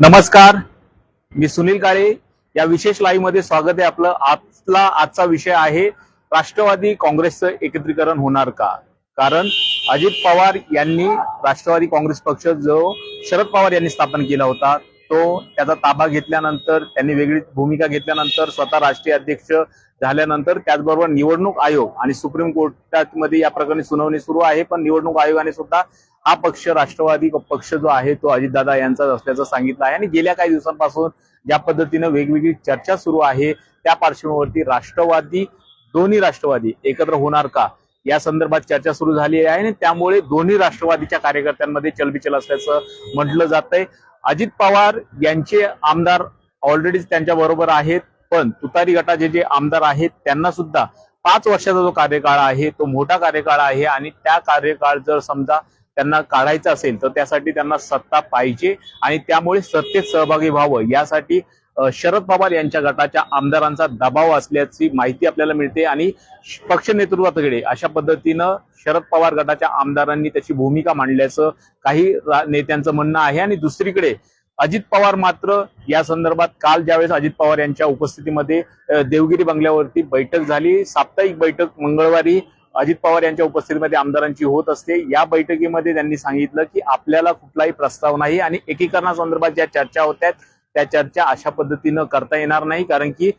नमस्कार मी सुनील काळे. या विशेष लाईव्हमध्ये स्वागत आहे आपलं. आपला आजचा विषय आहे राष्ट्रवादी काँग्रेसचं एकत्रीकरण होणार का? कारण अजित पवार यांनी राष्ट्रवादी काँग्रेस पक्ष जो शरद पवार यांनी स्थापन केला होता तो त्याचा ताबा घेतल्यानंतर त्यांनी वेगळी भूमिका घेतल्यानंतर स्वतः राष्ट्रीय अध्यक्ष झाल्यानंतर त्याचबरोबर निवडणूक आयोग आणि सुप्रीम कोर्टात मध्ये या प्रकरणी सुनावणी सुरू आहे. पण निवडणूक आयोगाने सुद्धा हा पक्ष राष्ट्रवादी पक्ष जो आहे तो अजितदादा यांचाच असल्याचं सांगितलं आहे. आणि गेल्या काही दिवसांपासून ज्या पद्धतीनं वेगवेगळी चर्चा सुरू आहे त्या पार्श्वभूमीवरती राष्ट्रवादी दोन्ही राष्ट्रवादी एकत्र होणार का या संदर्भात चर्चा सुरू झाली आहे. आणि त्यामुळे दोन्ही राष्ट्रवादीच्या कार्यकर्त्यांमध्ये चलबिचल असल्याचं म्हटलं जात आहे अजित पवार यांचे आमदार ऑलरेडीच त्यांच्या बरोबर आहेत पण तुतारी गटाचे जे आमदार आहेत त्यांना सुद्धा पाच वर्षाचा जो कार्यकाळ आहे तो मोठा कार्यकाळ आहे आणि त्या कार्यकाळ जर समजा त्यांना काढायचा असेल तर त्यासाठी त्यांना सत्ता पाहिजे आणि त्यामुळे सत्तेत सहभागी व्हावं. यासाठी शरद पवार यांच्या गटाच्या आमदारांचा दबाव असल्याची माहिती आपल्याला मिळते आणि पक्ष नेतृत्वाकडे अशा पद्धतीनं शरद पवार गटाच्या आमदारांनी त्याची भूमिका मांडल्याचं काही नेत्यांचं म्हणणं आहे. आणि दुसरीकडे अजित पवार मात्र या संदर्भात काल ज्यावेळेस अजित पवार यांच्या उपस्थितीमध्ये देवगिरी बंगल्यावरती बैठक झाली. साप्ताहिक बैठक मंगळवारी अजित पवार यांच्या उपस्थितीमध्ये आमदारांची होत असते. या बैठकीमध्ये त्यांनी सांगितलं की आपल्याला कुठलाही प्रस्ताव नाही आणि एकीकरणासंदर्भात ज्या चर्चा होत्या त्या चर्चा अशा पद्धतीनं करता येणार नाही कारण की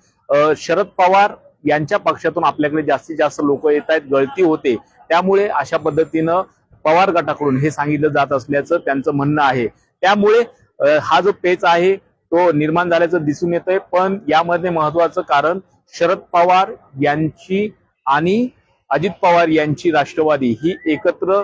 शरद पवार यांच्या पक्षातून आपल्याकडे जास्तीत जास्त लोक येत आहेत गळती होते. त्यामुळे अशा पद्धतीनं पवार गटाकडून हे सांगितलं जात असल्याचं त्यांचं म्हणणं आहे. त्यामुळे हा जो पेच आहे तो निर्माण झाल्याचं दिसून येतंय. पण यामध्ये महत्वाचं कारण शरद पवार यांची आणि अजित पवार यांची राष्ट्रवादी ही एकत्र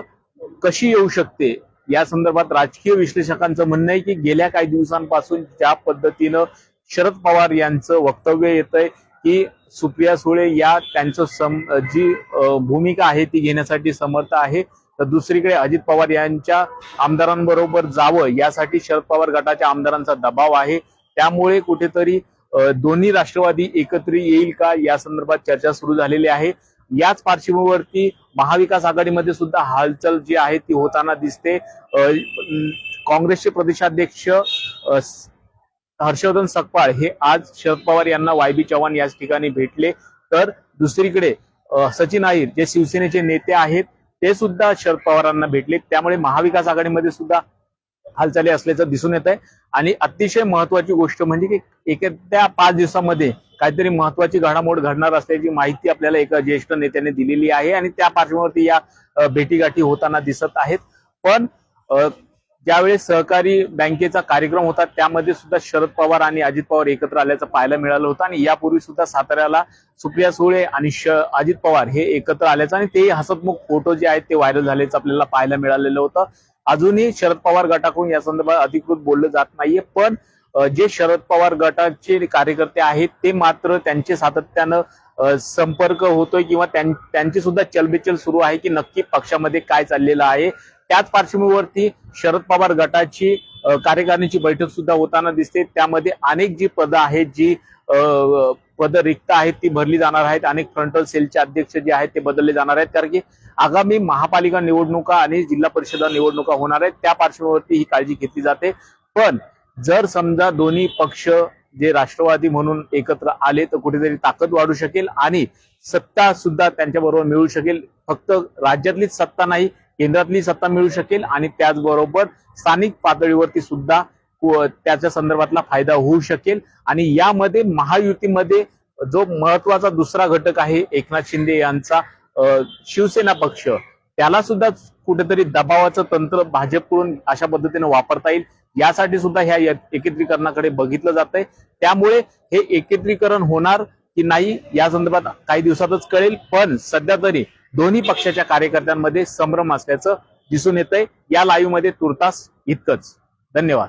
कशी येऊ शकते या संदर्भात राजकीय विश्लेषकांचं म्हणणं आहे की गेल्या काही दिवसांपासून ज्या पद्धतीनं शरद पवार यांचं वक्तव्य येत आहे की सुप्रिया सुळे या त्यांचं सम जी भूमिका आहे ती घेण्यासाठी समर्थ आहे तर दुसरीकडे अजित पवार यांच्या आमदारांबरोबर जावं यासाठी शरद पवार गटाच्या आमदारांचा दबाव आहे. त्यामुळे कुठेतरी दोन्ही राष्ट्रवादी एकत्र येईल का या संदर्भात चर्चा सुरू झालेली आहे. याच पार्श्वभूमीवरती महाविकास आघाडीमध्ये सुद्धा हालचाल जी आहे ती होताना दिसते. काँग्रेसचे प्रदेशाध्यक्ष हर्षवर्धन सकपाळ हे आज शरद पवार यांना वाय बी चव्हाण याच ठिकाणी भेटले. तर दुसरीकडे सचिन अहिर जे शिवसेनेचे नेते आहेत ते सुद्धा शरद पवारांना भेटले त्यामुळे महाविकास आघाडीमध्ये सुद्धा हालचाली असल्याचं दिसून येत आहे आणि अतिशय महत्वाची गोष्ट म्हणजे की त्या पाच दिवसामध्ये काहीतरी महत्वाची घडामोड घडणार असल्याची माहिती आपल्याला एका ज्येष्ठ नेत्याने दिलेली आहे. आणि त्या पार्श्वभूमीवरती या भेटीगाठी होताना दिसत आहेत. पण ज्यावेळेस सहकारी बँकेचा कार्यक्रम होता त्यामध्ये सुद्धा शरद पवार आणि अजित पवार एकत्र आल्याचं पाहायला मिळालं होतं. आणि यापूर्वी सुद्धा साताऱ्याला सुप्रिया सुळे आणि श अजित पवार हे एकत्र आल्याचं आणि ते हसतमुख फोटो जे आहेत ते व्हायरल झाल्याचं आपल्याला पाहायला मिळालेलं होतं. अजूनही शरद पवार गटाकडून या संदर्भात अधिकृत बोललं जात नाहीये पण जे शरद पवार गटाचे कार्यकर्ते आहेत ते मात्र त्यांचे सातत्यानं संपर्क होतोय किंवा त्यांची सुद्धा चलबिचल सुरू आहे की नक्की पक्षामध्ये काय चाललेलं आहे. त्याच पार्श्वभूमीवरती शरद पवार गटाची कार्यकारिणीची बैठक सुद्धा होताना दिसते. त्यामध्ये अनेक जी पदं आहेत जी पद पदं रिक्त आहेत ती भरली जाणार आहेत. अनेक फ्रंटल सेलचे अध्यक्ष जे आहेत ते बदलले जाणार आहेत. कारण की आगामी महापालिका निवडणुका आणि जिल्हा परिषद निवडणुका होणार आहेत. त्या पार्श्वभूमीवरती ही काळजी घेतली जाते. पण जर समजा दोन्ही पक्ष जे राष्ट्रवादी म्हणून एकत्र आले तर कुठेतरी ताकद वाढू शकेल आणि सत्ता सुद्धा त्यांच्याबरोबर मिळू शकेल. फक्त राज्यातलीच सत्ता नाही केंद्रातली सत्ता मिळू शकेल आणि त्याचबरोबर स्थानिक पातळीवरती सुद्धा त्याच्या संदर्भातला फायदा होऊ शकेल. आणि यामध्ये महायुतीमध्ये जो महत्त्वाचा दुसरा घटक आहे एकनाथ शिंदे यांचा शिवसेना पक्ष त्याला सुद्धा कुठेतरी दबावाचं तंत्र भाजपकडून अशा पद्धतीने वापरता येईल. यासाठी सुद्धा ह्या य- एकत्रीकरणाकडे बघितलं जात आहे. त्यामुळे हे एकत्रीकरण होणार की नाही या संदर्भात काही दिवसातच कळेल. पण सध्या तरी दोन्ही पक्षाच्या कार्यकर्त्यांमध्ये संभ्रम असल्याचं दिसून येत आहे या लाईव्हमध्ये तुर्तास इतकंच. धन्यवाद.